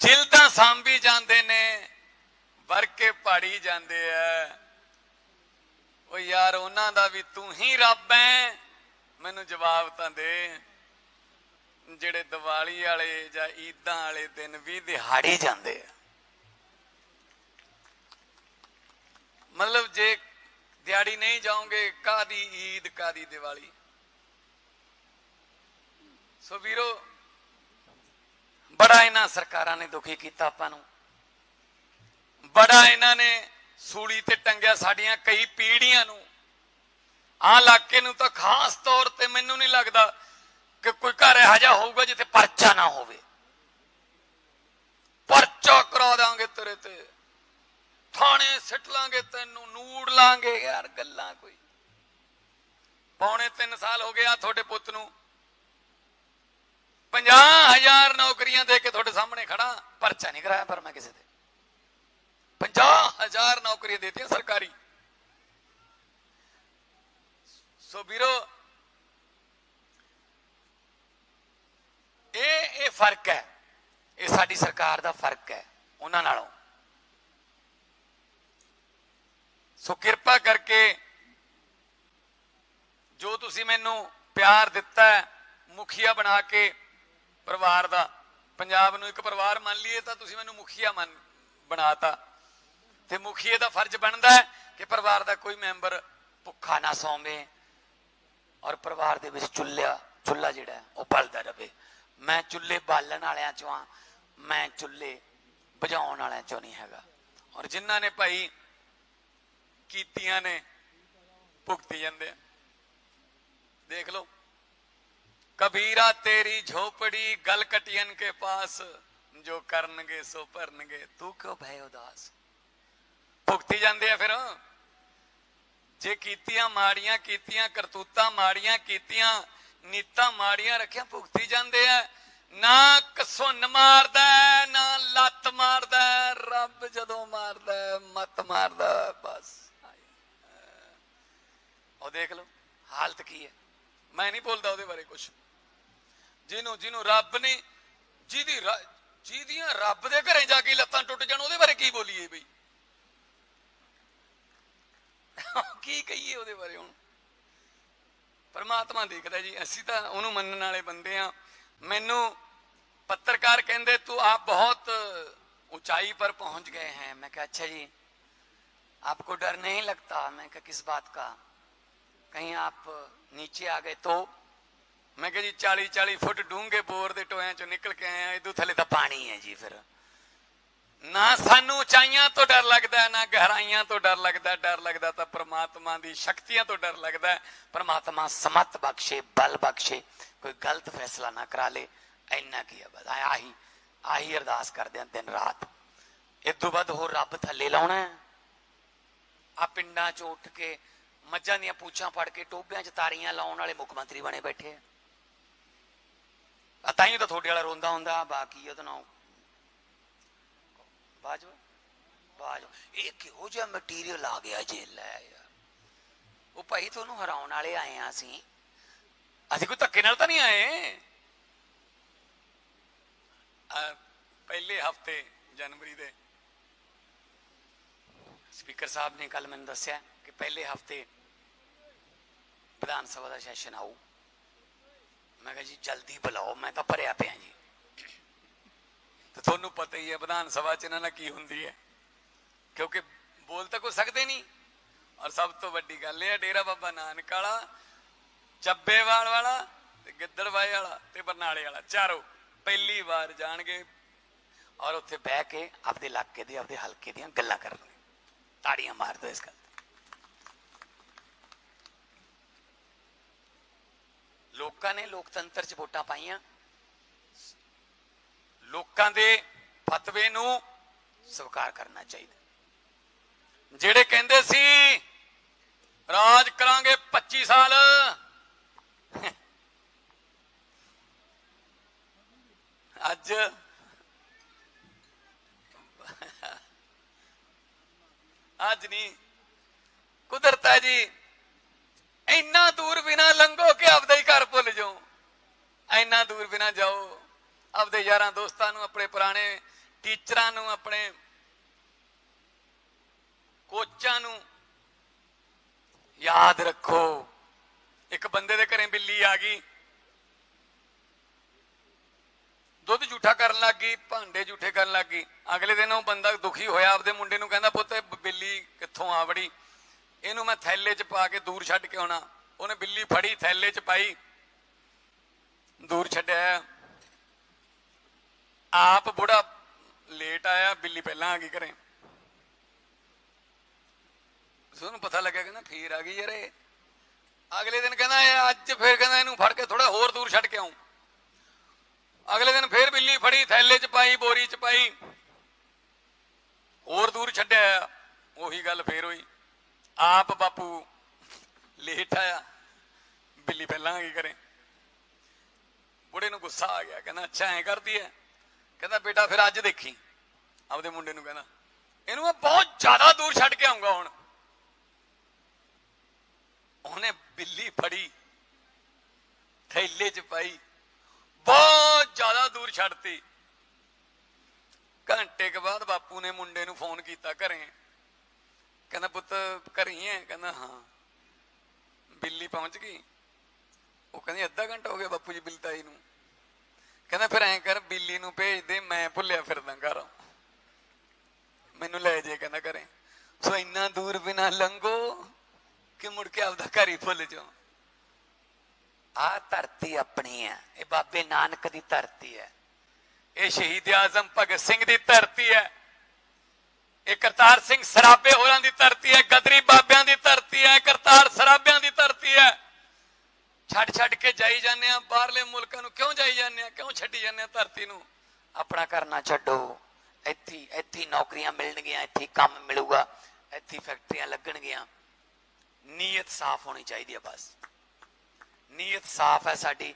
ਜਿਲਦਾਂ ਸਾਂਭੀ ਜਾਂਦੇ ਨੇ, ਵਰਕੇ ਪਾੜੀ ਜਾਂਦੇ ਐ। ਉਹ ਯਾਰ, ਉਹਨਾਂ ਦਾ ਵੀ ਤੂੰ ਹੀ ਰੱਬ ਐ। ਮੈਨੂੰ ਜਵਾਬ ਤਾਂ ਦੇ। ਜਿਹੜੇ ਦੀਵਾਲੀ ਵਾਲੇ ਜਾਂ ਈਦਾਂ ਵਾਲੇ ਦਿਨ ਵੀ ਦਿਹਾੜੀ ਜਾਂਦੇ ਆ। ਮਤਲਬ ਜੇ ਦਿਹਾੜੀ ਨਹੀਂ ਜਾਓਗੇ ਕਾਦੀ ਈਦ ਕਾਦੀ ਦੀਵਾਲੀ? ਸੋ ਵੀਰੋ, ਬੜਾ ਇਹਨਾਂ ਸਰਕਾਰਾਂ ਨੇ ਦੁਖੀ ਕੀਤਾ ਆਪਾਂ ਨੂੰ। ਬੜਾ ਇਹਨਾਂ ਨੇ ਸੂਲੀ ਤੇ ਟੰਗਿਆ ਸਾਡੀਆਂ ਕਈ ਪੀੜ੍ਹੀਆਂ ਨੂੰ। ਆਹ ਇਲਾਕੇ ਨੂੰ ਤਾਂ ਖਾਸ ਤੌਰ ਤੇ ਮੈਨੂੰ ਨਹੀਂ ਲੱਗਦਾ ਕਿ ਕੋਈ ਘਰ ਇਹੋ ਜਿਹਾ ਹੋਊਗਾ ਜਿੱਥੇ ਪਰਚਾ ਨਾ ਹੋਵੇ। ਪਰਚਾ ਕਰਾ ਦਾਂਗੇ ਤੇਰੇ ਤੇ। ਥਾਣੇ ਸਿੱਟ ਲਾਂਗੇ ਤੈਨੂੰ, ਨੂੜ ਲਾਂਗੇ। ਯਾਰ ਗੱਲਾਂ ਕੋਈ। ਪੌਣੇ 3 ਸਾਲ ਹੋ ਗਏ ਆ ਤੁਹਾਡੇ ਪੁੱਤ ਨੂੰ। 50000 ਨੌਕਰੀਆਂ ਦੇ ਕੇ ਤੁਹਾਡੇ ਸਾਹਮਣੇ ਖੜਾ। ਪਰਚਾ ਨਹੀਂ ਕਰਾਇਆ ਪਰ ਮੈਂ ਕਿਸੇ ਤੇ। 50000 ਨੌਕਰੀਆਂ ਦੇਤੀਆਂ ਸਰਕਾਰੀ। ਸੋ ਵੀਰੋ, ਇਹ ਇਹ ਫ਼ਰਕ ਹੈ। ਇਹ ਸਾਡੀ ਸਰਕਾਰ ਦਾ ਫ਼ਰਕ ਹੈ, ਉਹਨਾਂ ਨਾਲੋਂ। ਸੋ ਕਿਰਪਾ ਕਰਕੇ ਜੋ ਤੁਸੀਂ ਮੈਨੂੰ ਪਿਆਰ ਦਿੱਤਾ ਮੁਖੀਆ ਬਣਾ ਕੇ ਪਰਿਵਾਰ ਦਾ, ਪੰਜਾਬ ਨੂੰ ਇੱਕ ਪਰਿਵਾਰ ਮੰਨ ਲਈਏ, ਤਾਂ ਤੁਸੀਂ ਮੈਨੂੰ ਮੁਖੀਆ ਮੰਨ, ਬਣਾਤਾ। ਤੇ ਮੁਖੀਏ ਦਾ ਫਰਜ਼ ਬਣਦਾ ਹੈ ਕਿ ਪਰਿਵਾਰ ਦਾ ਕੋਈ ਮੈਂਬਰ ਭੁੱਖਾ ਨਾ ਸੌਂਵੇ। ਔਰ ਪਰਿਵਾਰ ਦੇ ਵਿੱਚ ਚੁੱਲ੍ਹਾ ਚੁੱਲ੍ਹਾ ਜਿਹੜਾ ਉਹ ਬਲਦਾ ਰਵੇ ਮੈਂ ਚੁੱਲ੍ਹੇ ਬਾਲਣ ਵਾਲਿਆਂ ਚੋਂ ਆ ਮੈਂ ਚੁੱਲ੍ਹੇ ਬੁਝਾਉਣ ਵਾਲਿਆਂ ਚੋਂ ਨਹੀਂ ਹੈਗਾ। ਔਰ ਜਿਨ੍ਹਾਂ ਨੇ ਭਾਈ ਕੀਤੀਆਂ ਨੇ, ਭੁਗਤੀ ਜਾਂਦੇ ਆ। ਦੇਖ ਲਓ, ਕਬੀਰਾ ਤੇਰੀ ਝੋਪੜੀ ਗਲ ਕਟਿयन ਕੇ ਪਾਸ, ਜੋ ਕਰਨਗੇ ਸੋ ਭਰਨਗੇ। ਤੂੰ ਕਿਉਂ ਭੈ ਉਦਾਸ? ਭੁਗਤੀ ਜਾਂਦੇ ਆ ਫਿਰ। ਜੇ ਕੀਤੀਆਂ ਮਾੜੀਆਂ ਕੀਤੀਆਂ ਕਰਤੂਤਾਂ ਮਾੜੀਆਂ ਕੀਤੀਆਂ ਨੀਤਾਂ ਮਾੜੀਆਂ ਰੱਖਿਆ ਭੁਗਤੀ ਜਾਂਦੇ ਆ। ਨਾ ਕਸੁੰਨ ਮਾਰਦਾ ਨਾ ਲੱਤ ਮਾਰਦਾ ਰੱਬ ਜਦੋਂ ਮਾਰਦਾ ਹੈ, ਮੱਤ ਮਾਰਦਾ ਹੈ, ਬਸ ਉਹ ਦੇਖ ਲਓ ਹਾਲਤ ਕੀ ਹੈ? ਮੈਂ ਨਹੀਂ ਬੋਲਦਾ ਉਹਦੇ ਬਾਰੇ ਕੁਝ ਜਿਹਨੂੰ ਜਿਹਨੂੰ ਰੱਬ ਨੇ ਜਿਹਦੀ ਰ- ਜਿਹਦੀਆਂ ਰੱਬ ਦੇ ਘਰੇ ਜਾ ਕੇ ਲੱਤਾਂ ਟੁੱਟ ਜਾਣ ਉਹਦੇ ਬਾਰੇ ਕੀ ਬੋਲੀਏ ਬਈ? ਕੀ ਕਹੀਏ ਉਹਦੇ ਬਾਰੇ ਹੁਣ ਪਰਮਾਤਮਾ ਦੇਖਦਾ ਜੀ ਅਸੀਂ ਤਾਂ ਉਹਨੂੰ ਮੰਨਣ ਵਾਲੇ ਬੰਦੇ ਆ ਮੈਨੂੰ ਪੱਤਰਕਾਰ ਕਹਿੰਦੇ ਤੂੰ ਆਪ ਬਹੁਤ ऊंचाई पर पहुंच गए हैं मैं कहा अच्छा जी आपको डर नहीं लगता मैं कहा किस बात का कहीं आप नीचे आ गए तो ਮੈਂ ਕਿਹਾ ਜੀ 40 40 ਫੁੱਟ ਡੂੰਘੇ ਬੋਰ ਦੇ ਟੋਇਆਂ ਚੋਂ ਨਿਕਲ ਕੇ ਆਏ ਆ ਇਦੋਂ ਥੱਲੇ ਤਾਂ ਪਾਣੀ ਹੈ ਜੀ ਫਿਰ ਨਾ ਸਾਨੂੰ ਉਚਾਈਆਂ ਤੋਂ ਡਰ ਲੱਗਦਾ, ਨਾ ਗਹਿਰਾਈਆਂ ਤੋਂ ਡਰ ਲੱਗਦਾ। ਡਰ ਲੱਗਦਾ ਤਾਂ ਪ੍ਰਮਾਤਮਾ ਦੀ ਸ਼ਕਤੀਆਂ ਤੋਂ ਡਰ ਲੱਗਦਾ। ਹੈ। ਪ੍ਰਮਾਤਮਾ ਸਮਤ ਬਖਸ਼ੇ, ਬਲ ਬਖਸ਼ੇ। ਕੋਈ ਗਲਤ ਫੈਸਲਾ ਨਾ ਕਰਾ ਲੇ। ਇੰਨਾ ਕੀ ਹੈ ਬਸ। ਆਹੀ ਆਹੀ ਅਰਦਾਸ ਕਰਦੇ ਆਂ ਦਿਨ ਰਾਤ। ਇਸ ਤੋਂ ਬਾਅਦ ਹੋਰ ਰੱਬ ਥੱਲੇ ਲਾਉਣਾ ਹੈ। ਆ ਪਿੰਡਾਂ 'ਚ ਉੱਠ ਕੇ ਮੱਝਾਂ ਦੀਆਂ ਪੂਛਾਂ ਫੜ ਕੇ ਟੋਬਿਆਂ 'ਚ ਤਾਰੀਆਂ ਲਾਉਣ ਵਾਲੇ ਮੁੱਖ ਮੰਤਰੀ ਬਣੇ ਬੈਠੇ ਆ। ਆ ਤਾਂ ਹੀ ਤਾਂ ਤੁਹਾਡੇ ਵਾਲਾ ਰੋਂਦਾ ਹੁੰਦਾ, ਬਾਕੀ ਉਹਦਾ ਨਾਮ ਬਾਜਵਾ ਬਾਜਵਾ। ਇਹ ਕਿਹੋ ਜਿਹਾ ਮਟੀਰੀਅਲ ਆ ਗਿਆ ਜੇ, ਲੈ ਯਾਰ। ਉਹ ਭਾਈ, ਤੁਹਾਨੂੰ ਹਰਾਉਣ ਵਾਲੇ ਆਏ ਆ ਅਸੀਂ। ਅਸੀਂ ਕੋਈ ਧੱਕੇ ਨਾਲ ਤਾਂ ਨਹੀਂ ਆਏ? ਪਹਿਲੇ ਹਫ਼ਤੇ ਜਨਵਰੀ ਦੇ ਸਪੀਕਰ ਸਾਹਿਬ ਨੇ ਕੱਲ ਮੈਨੂੰ ਦੱਸਿਆ ਕਿ ਪਹਿਲੇ ਹਫ਼ਤੇ ਵਿਧਾਨ ਸਭਾ ਦਾ ਸੈਸ਼ਨ ਆਊ। ਮੈਂ ਕਿਹਾ ਜੀ, ਜਲਦੀ ਬੁਲਾਓ, ਮੈਂ ਤਾਂ ਭਰਿਆ ਪਿਆ ਜੀ। ਤੇ ਤੁਹਾਨੂੰ ਪਤਾ ਹੀ ਹੈ, ਵਿਧਾਨ ਸਭਾ ਚ ਇਹਨਾਂ ਨਾਲ ਕੀ ਹੁੰਦੀ ਹੈ। ਕਿਉਂਕਿ ਬੋਲ ਤਾਂ ਕੋਈ ਸਕਦੇ ਨਹੀਂ। ਔਰ ਸਭ ਤੋਂ ਵੱਡੀ ਗੱਲ ਇਹ ਹੈ, ਡੇਰਾ ਬਾਬਾ ਨਾਨਕ ਵਾਲਾ, ਚੱਬੇਵਾਲ ਵਾਲਾ ਤੇ ਗਿੱਦੜਵਾਏ ਵਾਲਾ ਤੇ ਬਰਨਾਲੇ ਵਾਲਾ, ਚਾਰੋਂ ਪਹਿਲੀ ਵਾਰ ਜਾਣਗੇ ਔਰ ਉੱਥੇ ਬਹਿ ਕੇ ਆਪਦੇ ਇਲਾਕੇ ਦੇ, ਆਪਦੇ ਹਲਕੇ ਦੀਆਂ ਗੱਲਾਂ ਕਰਨਗੇ। ਤਾੜੀਆਂ ਮਾਰ ਦਿਓ ਇਸ ਗੱਲ ਲੋਕਾਂ ਨੇ ਲੋਕਤੰਤਰ 'ਚ ਵੋਟਾਂ ਪਾਈਆਂ। ਲੋਕਾਂ ਦੇ ਫਤਵੇ ਨੂੰ ਸਵੀਕਾਰ ਕਰਨਾ ਚਾਹੀਦਾ ਜਿਹੜੇ ਕਹਿੰਦੇ ਸੀ, ਰਾਜ ਕਰਾਂਗੇ 25 ਸਾਲ। ਅੱਜ ਅੱਜ ਨਹੀਂ, ਕੁਦਰਤ ਹੈ ਜੀ, ਇੰਨਾ ਦੂਰ ਬਿਨਾ ਲੰਘੋ ਕਿ ਆਪਦਾ ਹੀ ਘਰ ਭੁੱਲ ਜਾਓ। ਇੰਨਾ ਦੂਰ ਬਿਨਾ ਜਾਓ। ਆਪਦੇ ਯਾਰਾਂ ਦੋਸਤਾਂ ਨੂੰ, ਆਪਣੇ ਪੁਰਾਣੇ ਟੀਚਰਾਂ ਨੂੰ, ਆਪਣੇ ਕੋਚਾਂ ਨੂੰ ਯਾਦ ਰੱਖੋ। ਇੱਕ ਬੰਦੇ ਦੇ ਘਰੇ ਬਿੱਲੀ ਆ ਗਈ। ਦੁੱਧ ਝੂਠਾ ਕਰਨ ਲੱਗ ਗਈ, ਭਾਂਡੇ ਝੂਠੇ ਕਰਨ ਲੱਗ ਗਈ। ਅਗਲੇ ਦਿਨ ਉਹ ਬੰਦਾ ਦੁਖੀ ਹੋਇਆ, ਆਪਦੇ ਮੁੰਡੇ ਨੂੰ ਕਹਿੰਦਾ, ਪੁੱਤ ਬਿੱਲੀ ਕਿੱਥੋਂ ਆ ਵੜੀ? ਇਹਨੂੰ ਮੈਂ ਥੈਲੇ 'ਚ ਪਾ ਕੇ ਦੂਰ ਛੱਡ ਕੇ ਆਉਣਾ। ਉਹਨੇ ਬਿੱਲੀ ਫੜੀ, ਥੈਲੇ 'ਚ ਪਾਈ। ਦੂਰ ਛੱਡਿਆ। ਆਪ ਬੁੜਾ ਲੇਟ ਆਇਆ, ਬਿੱਲੀ ਪਹਿਲਾਂ ਆ ਗਈ ਘਰੇ। ਉਹਨੂੰ ਪਤਾ ਲੱਗਿਆ ਕਹਿੰਦਾ ਫੇਰ ਆ ਗਈ ਯਾਰ ਅਗਲੇ ਦਿਨ ਕਹਿੰਦਾ ਇਹ ਅੱਜ ਫੇਰ ਕਹਿੰਦਾ ਇਹਨੂੰ ਫੜ ਕੇ ਥੋੜਾ ਹੋਰ ਦੂਰ ਛੱਡ ਕੇ ਆਉਂ ਅਗਲੇ ਦਿਨ ਫੇਰ ਬਿੱਲੀ ਫੜੀ, ਥੈਲੇ 'ਚ ਪਾਈ, ਬੋਰੀ 'ਚ ਪਾਈ। ਹੋਰ ਦੂਰ ਛੱਡਿਆ ਉਹੀ ਗੱਲ ਫੇਰ ਹੋਈ। ਆਪ ਬਾਪੂ ਲੇਟ ਆਇਆ, ਬਿੱਲੀ ਪਹਿਲਾਂ ਆ ਗਈ ਕਰੇ ਬੁੜੇ ਨੂੰ ਗੁੱਸਾ ਆ ਗਿਆ, ਕਹਿੰਦਾ ਅੱਛਾ ਐ ਕਰਦੀ ਐ। ਕਹਿੰਦਾ, ਬੇਟਾ, ਫਿਰ ਅੱਜ ਦੇਖੀ। ਆਪਦੇ ਮੁੰਡੇ ਨੂੰ ਕਹਿੰਦਾ, ਇਹਨੂੰ ਮੈਂ ਬਹੁਤ ਜ਼ਿਆਦਾ ਦੂਰ ਛੱਡ ਕੇ ਆਉਂਗਾ ਹੁਣ। ਉਹਨੇ ਬਿੱਲੀ ਫੜੀ, ਥੈਲੇ 'ਚ ਪਾਈ, ਬਹੁਤ ਜ਼ਿਆਦਾ ਦੂਰ ਛੱਡਤੀ। ਘੰਟੇ ਕੇ ਬਾਅਦ ਬਾਪੂ ਨੇ ਮੁੰਡੇ ਨੂੰ ਫੋਨ ਕੀਤਾ ਘਰੇ। ਕਹਿੰਦਾ, ਪੁੱਤ, ਘਰੇ ਹੀ ਹੈ। ਕਹਿੰਦਾ, ਹਾਂ। ਬਿੱਲੀ ਪਹੁੰਚ ਗਈ। ਉਹ ਕਹਿੰਦੀ, ਅੱਧਾ ਘੰਟਾ ਹੋ ਗਿਆ ਬਾਪੂ ਜੀ ਬਿੱਲੀ ਤਾਈ ਨੂੰ। ਕਹਿੰਦਾ ਫਿਰ ਐਂ ਕਰ ਬਿੱਲੀ ਨੂੰ ਭੇਜ ਦੇ ਮੈਂ ਭੁੱਲਿਆ ਫਿਰਦਾ ਘਰ। ਮੈਨੂੰ ਲੈ ਜੇ ਕਹਿੰਦਾ ਘਰੇ। ਸੋ ਇੰਨਾ ਦੂਰ ਬਿਨਾ ਲੰਘੋ ਕਿ ਮੁੜ ਕੇ ਆਪਦਾ ਘਰ ਹੀ ਭੁੱਲ ਜਾਓ। ਆ ਧਰਤੀ ਆਪਣੀ ਹੈ। ਇਹ ਬਾਬੇ ਨਾਨਕ ਦੀ ਧਰਤੀ ਹੈ। ਇਹ ਸ਼ਹੀਦ ਆਜ਼ਮ ਭਗਤ ਸਿੰਘ ਦੀ ਧਰਤੀ ਹੈ। ਇਹ ਕਰਤਾਰ ਸਿੰਘ ਸਰਾਬੇ ਹੋਰਾਂ ਦੀ ਧਰਤੀ ਹੈ। ਗਦਰੀ ਬਾਬਿਆਂ ਦੀ ਧਰਤੀ ਹੈ। ਕਰਤਾਰ ਸਰਾਬਿਆਂ ਦੀ ਧਰਤੀ ਹੈ। ਛੱਡ ਛੱਡ ਕੇ ਜਾਈ ਜਾਂਦੇ ਆ, ਬਾਹਰਲੇ ਮੁਲਕਾਂ ਨੂੰ ਕਿਉਂ ਜਾਈ ਜਾਂਦੇ ਆ? ਕਿਉਂ ਛੱਡੀ ਜਾਂਦੇ ਆ ਧਰਤੀ ਨੂੰ? ਆਪਣਾ ਕਰਨਾ ਛੱਡੋ। ਇੱਥੇ ਇੱਥੇ ਨੌਕਰੀਆਂ ਮਿਲਣਗੀਆਂ, ਇੱਥੇ ਕੰਮ ਮਿਲੂਗਾ, ਇੱਥੇ ਫੈਕਟਰੀਆਂ ਲੱਗਣਗੀਆਂ। ਨੀਅਤ ਸਾਫ਼ ਹੋਣੀ ਚਾਹੀਦੀ ਹੈ ਬਸ। ਨੀਅਤ ਸਾਫ਼ ਹੈ ਸਾਡੀ।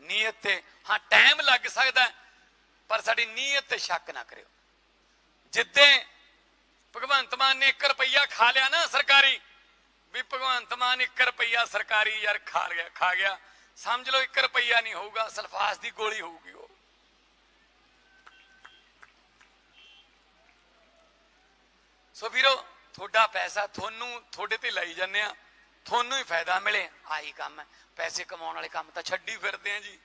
ਨੀਅਤ ਤੇ, ਹਾਂ, ਟਾਈਮ ਲੱਗ ਸਕਦਾ ਪਰ ਸਾਡੀ ਨੀਅਤ ਤੇ ਸ਼ੱਕ ਨਾ ਕਰਿਓ। ਜਿੱਦੇ ਭਗਵੰਤ ਮਾਨ ਨੇ 1 ਰੁਪਈਆ ਖਾ ਲਿਆ ਨਾ ਸਰਕਾਰੀ ਵੀ ਭਗਵੰਤ ਮਾਨ 1 ਰੁਪਈਆ ਸਰਕਾਰੀ ਯਾਰ ਖਾ ਗਿਆ ਖਾ ਗਿਆ। ਸਮਝ ਲਓ 1 ਰੁਪਈਆ ਨਹੀਂ ਹੋਊਗਾ, ਸਲਫਾਸ ਦੀ ਗੋਲੀ ਹੋਊਗੀ ਉਹ। ਸੋ ਵੀਰੋ, ਤੁਹਾਡਾ ਪੈਸਾ ਤੁਹਾਨੂੰ, ਤੁਹਾਡੇ ਤੇ ਲਾਈ ਜਾਂਦੇ ਆ। ਤੁਹਾਨੂੰ ਹੀ ਫਾਇਦਾ ਮਿਲੇ, ਆਹੀ ਕੰਮ ਹੈ। ਪੈਸੇ ਕਮਾਉਣ ਵਾਲੇ ਕੰਮ ਤਾਂ ਛੱਡੀ ਫਿਰਦੇ ਆ ਜੀ।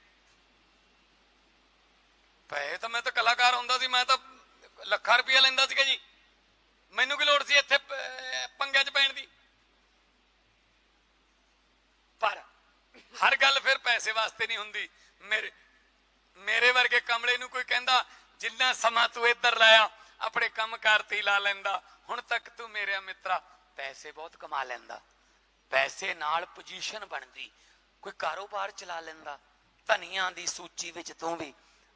ਪੈਸੇ ਤਾਂ ਮੈਂ ਤਾਂ ਕਲਾਕਾਰ ਹੁੰਦਾ ਸੀ, ਮੈਂ ਤਾਂ ਲੱਖਾਂ ਰੁਪਇਆ ਲੈਂਦਾ ਸੀਗਾ ਜੀ। ਮੈਨੂੰ ਕੀ ਲੋੜ ਸੀ ਇੱਥੇ ਪ- ਪੰਗਿਆਂ 'ਚ ਪੈਣ ਦੀ ਪਰ ਹਰ ਗੱਲ ਫਿਰ ਪੈਸੇ ਵਾਸਤੇ ਨਹੀਂ ਹੁੰਦੀ। ਮੇਰੇ ਮੇਰੇ ਵਰਗੇ ਕਮਲੇ ਨੂੰ ਕੋਈ ਕਹਿੰਦਾ, ਜਿੰਨਾ ਸਮਾਂ ਤੂੰ ਇੱਧਰ ਲਾਇਆ, ਆਪਣੇ ਕੰਮ ਕਰਤੀ ਲਾ ਲੈਂਦਾ। ਹੁਣ ਤੱਕ ਤੂੰ ਮੇਰੇ ਮਿੱਤਰਾ ਪੈਸੇ ਬਹੁਤ ਕਮਾ ਲੈਂਦਾ। ਪੈਸੇ ਨਾਲ ਪੋਜੀਸ਼ਨ ਬਣਦੀ। ਕੋਈ ਕਾਰੋਬਾਰ ਚਲਾ ਲੈਂਦਾ। ਧਨੀਆਂ ਦੀ ਸੂਚੀ ਵਿੱਚ ਤੂੰ ਵੀ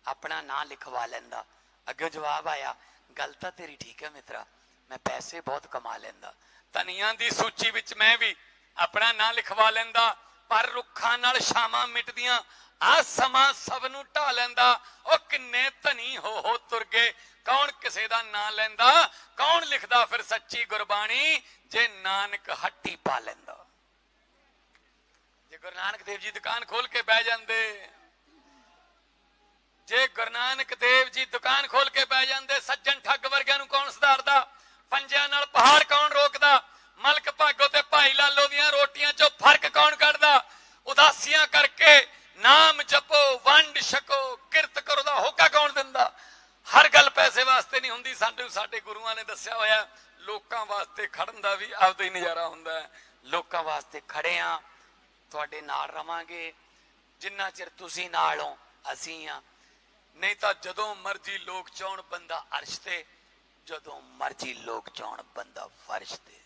ਆਪਣਾ ਨਾਂ ਲਿਖਵਾ ਲੈਂਦਾ। ਅੱਗੇ ਜਵਾਬ ਆਇਆ, ਗੱਲ ਤਾਂ ਤੇਰੀ ਠੀਕ ਹੈ ਮਿੱਤਰਾ। ਮੈਂ ਪੈਸੇ ਬਹੁਤ ਕਮਾ ਲੈਂਦਾ। ਧਨੀਆਂ ਦੀ ਸੂਚੀ ਵਿੱਚ ਮੈਂ ਵੀ ਆਪਣਾ ਨਾਂ ਲਿਖਵਾ ਲੈਂਦਾ। ਪਰ ਰੁੱਖਾਂ ਨਾਲ ਛਾਵਾਂ ਮਿਟਦੀਆਂ, ਆ ਸਮਾਂ ਸਭ ਨੂੰ ਢਾ ਲੈਂਦਾ। ਉਹ ਕਿੰਨੇ ਧਨੀ ਹੋ ਹੋ ਤੁਰ ਗਏ, ਕੌਣ ਕਿਸੇ ਦਾ ਨਾਂ ਲੈਂਦਾ, ਕੌਣ ਲਿਖਦਾ ਫਿਰ ਸੱਚੀ ਗੁਰਬਾਣੀ, ਜੇ ਨਾਨਕ ਹੱਟੀ ਪਾ ਲੈਂਦਾ। ਜੇ ਗੁਰੂ ਨਾਨਕ ਦੇਵ ਜੀ ਦੁਕਾਨ ਖੋਲ ਕੇ ਬਹਿ ਜਾਂਦੇ, ਜੇ ਗੁਰੂ ਨਾਨਕ ਦੇਵ ਜੀ ਦੁਕਾਨ ਖੋਲ ਕੇ ਬਹਿ ਜਾਂਦੇ, ਸੱਜਣ ਠੱਗ ਵਰਗਿਆਂ ਨੂੰ ਕੌਣ ਸੁਧਾਰਦਾ? ਪੰਜਾਂ ਨਾਲ ਪਹਾੜ ਕੌਣ ਰੋਕਦਾ? ਮਲਕ ਭਾਗੋ ਤੇ ਭਾਈ ਲਾਲੋ ਦੀਆਂ ਰੋਟੀਆਂ 'ਚੋਂ ਫ਼ਰਕ ਕੌਣ ਕੱਢਦਾ? ਉਦਾਸੀਆਂ ਕਰਕੇ ਨਾਮ ਜਪੋ, ਵੰਡ ਛਕੋ, ਕਿਰਤ ਕਰੋ ਦਾ ਹੋਕਾ ਕੌਣ ਦਿੰਦਾ? ਹਰ ਗੱਲ ਪੈਸੇ ਵਾਸਤੇ ਨਹੀਂ ਹੁੰਦੀ। ਸਾਡੇ ਸਾਡੇ ਗੁਰੂਆਂ ਨੇ ਦੱਸਿਆ ਹੋਇਆ, ਲੋਕਾਂ ਵਾਸਤੇ ਖੜਨ ਦਾ ਵੀ ਆਪਦਾ ਹੀ ਨਜ਼ਾਰਾ ਹੁੰਦਾ ਹੈ। ਲੋਕਾਂ ਵਾਸਤੇ ਖੜੇ ਆ ਤੁਹਾਡੇ ਨਾਲ ਰਵਾਂਗੇ। ਜਿੰਨਾ ਚਿਰ ਤੁਸੀਂ ਨਾਲ ਹੋ, ਅਸੀਂ ਆ ਨਹੀਂ ਤਾਂ ਜਦੋਂ ਮਰਜ਼ੀ ਲੋਕ ਚਾਉਣ ਬੰਦਾ ਅਰਸ਼ ਤੇ, ਜਦੋਂ ਮਰਜ਼ੀ ਲੋਕ ਚਾਉਣ ਬੰਦਾ ਫਰਸ਼ ਤੇ।